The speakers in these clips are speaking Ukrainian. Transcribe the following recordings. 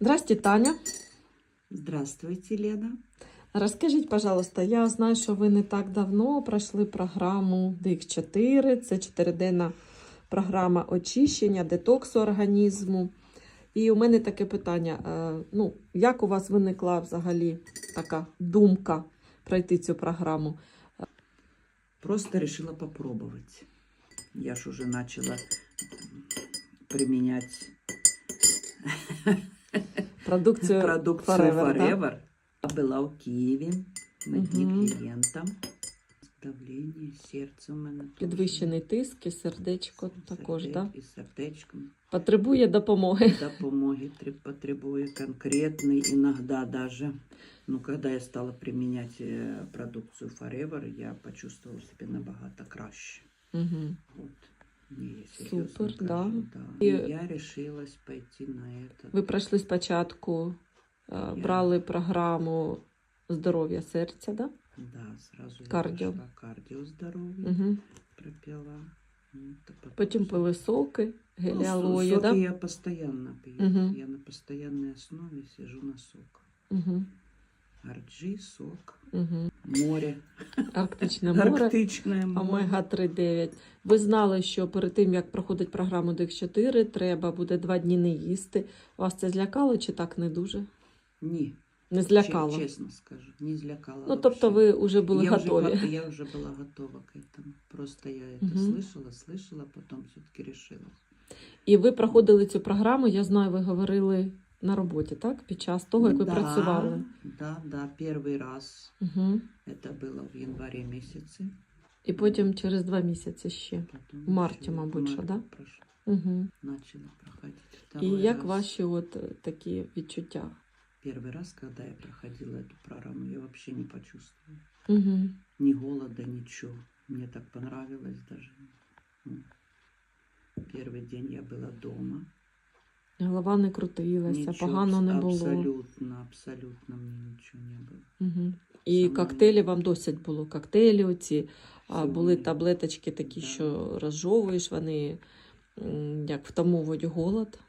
Здрасте, Таня. Здравствуйте, Лена. Розкажіть, пожалуйста, я знаю, що ви не так давно пройшли програму DIC4. Це чотириденна програма очищення, детоксу організму. І у мене таке питання: е, ну, як у вас виникла взагалі така думка пройти цю програму? Просто решила попробовать. Я ж уже начала применять Продукцію продукцию Forever, Forever. да? Я была у Киеве, мы Мгм. клиентам. Давление, серце у мене теж. Підвищений тиск і сердечко також, Серде- да? І сердечком. Потребує допомоги. Допомоги треб- потребую конкретной, иногда даже. Ну, когда я стала применять э, продукцию Forever, я почувствовала себя набагато краще. Угу. Вот. Не, я серьезно Супер, кажу, да. да. И- И я решилась пойти на это. Ви пройшли спочатку, е, брали програму здоров'я серця, да? Да, сразу я Кардио. пошла кардио здоровье, Угу. пропила. Ну, это потом Потім всё. пили соки, Ну, гелі со- алоє, соки да? я постоянно пью. Мгм. Я на постоянной основе сижу на сок. Угу. Арджи, сок, Угу. море, Арктичне море, арктичное море. омега 3 9 Ви знали, що перед тим, як проходить програму ДИК-4, треба буде два дні не їсти. Вас це злякало чи так не дуже? Не, Не злякало. че- честно скажу, не злякало Ну, тобто вообще. ви вже були я готові. Уже, по- я уже была готова к этому. Просто я это Мгм. слышала, слышала, потом все-таки решила. І ви проходили цю програму, я знаю, ви говорили на роботі, так? Під час того, як ви Да, працювали. Да, да, первый раз. Угу. Это было в январе месяце. І потім через два місяці ще. Потом В марте, еще мабуть, в що, марте да? прошло. Угу. Начала проходить. І Второй як раз. ваші от е, такі відчуття? Первый раз, когда я проходила эту программу, я вообще не почувствовала. Угу. Ни голода, ничего. Мне так понравилось даже. Ну, Первый день я была дома. Голова не крутилася, Ничего, погано не було. Абсолютно, абсолютно мне ничего не было. Угу. І Сама- коктейлі вам досить було. Коктейлі оці, а Всього були ні. таблеточки такі, Да. що розжовуєш, вони м, як втамовують голод.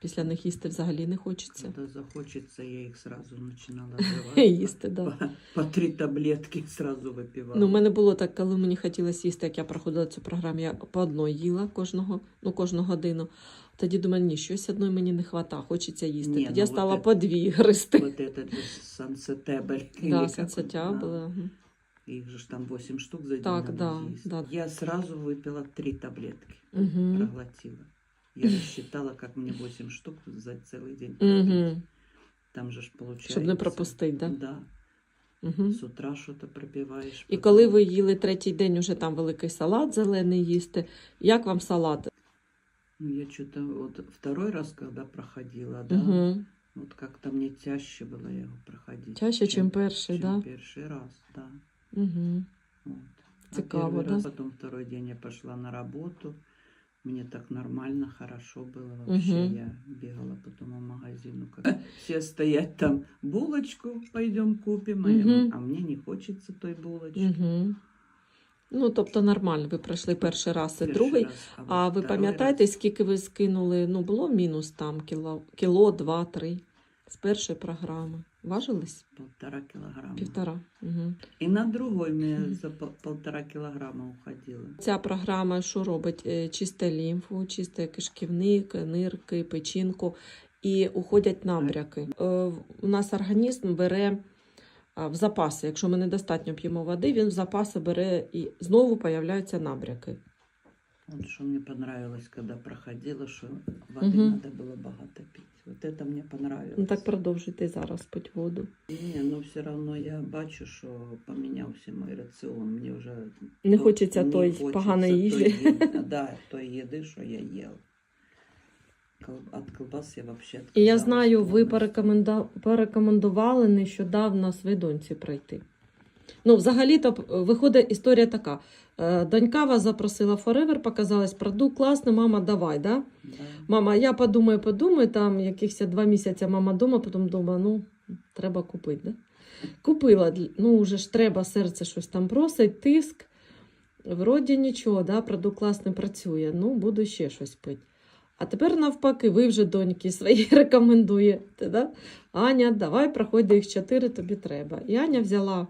Після них їсти взагалі не хочеться. Когда захочется, я их сразу начинала взрывать. Їсти, да. По, по три таблетки сразу выпивала. Ну, у мене було так, коли мені хотілося їсти, як я проходила цю програму, я по одной їла кожного, ну, кожну годину. Тоді думаю, ні, щось одної мені не вистачає, хочеться їсти. Ні, Тоді ну, я от стала це- по дві гристи. Вот этот же сансетебль. или Да, как сенсатя он, да. була. мгм. Их же ж там 8 штук за день Так, надо да, съесть. да. Я сразу выпила три таблетки, Мгм. проглотила. Я рассчитала, как мне 8 штук за целый день. пропить. Мгм. Там же ж получается. Щоб не пропустити, да? Да. Угу. С утра что-то пропиваешь. І потом- коли ви їли третій день, уже там великий салат зелений їсти. Як вам салат? Ну, я что-то вот второй раз, когда проходила, да, Угу. вот как-то мне чаще было его проходить. Чаще, чим перший, чем да? первый раз, да. Угу. Вот. А Цікаво, первый да? раз, потом второй день я пошла на работу. Мне так нормально, хорошо было вообще. Мгм. Я бегала потом в магазину. Как... Все стоять там, булочку пойдем купим. А, Мгм. а мне не хочется той булочки. Угу. Ну, тобто нормально, ви пройшли перший раз і Перший другий. раз, А ви пам'ятаєте, скільки ви скинули? Ну, було мінус там кіло, кіло, два, три з першої програми. Важились? Полтора килограмма. Півтора. Угу. И на другой Мгм. за полтора килограмма уходило. Ця програма що робить? Е, Чисте лімфу, чисте кишківник, нирки, печінку і уходять набряки. Е, У нас організм бере в запаси. Якщо ми недостатньо п'ємо води, він в запаси бере і знову появляються набряки. Вот что мне понравилось, когда проходила, что воды Мгм. надо было богато пить. Вот это мне понравилось. Ну так продовжуйте і зараз пить воду. Не, но все равно я бачу, що помінявся мій раціон. Мені вже Не то- хочеться не той хочеться поганої їжі. той їди- да, той їди, що я їв. От колбас я взагалі І я знаю, ви порекоменда... порекомендували нещодавно своїй доньці пройти. Ну, взагалі-то виходить історія така. Е, Донька вас запросила Forever, показалась продукт класний, мама, давай, да? Да. Мама, я подумаю, подумаю, там якихось два місяці мама дома, потім думаю, ну, треба купити, да? Купила, ну, вже ж треба, серце щось там просить, тиск. Вроді нічого, да, продукт класний працює, ну, буду ще щось пити. А тепер навпаки, ви вже доньки свої рекомендуєте. Да? Аня, давай проходь їх чотири, тобі треба. І Аня взяла.